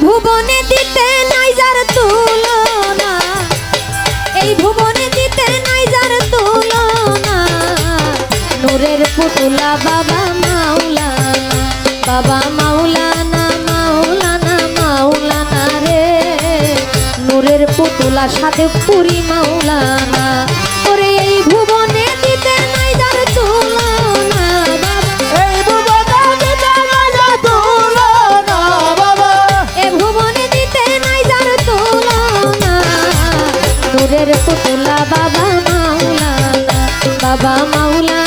ভুবনে দিতে নাই যার তুলনা। এই ভুবনে দিতে নাই যার তুলনা। নূরের পুতুলা বাবা মাওলা, বাবা মাওলানা মাওলানা মাওলানা রে। নূরের পুতুলা সাথে পুরি মাওলানা। পুতুলা বাবা মাওলানা বাবা মাওলানা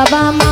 বাবা মাওলানা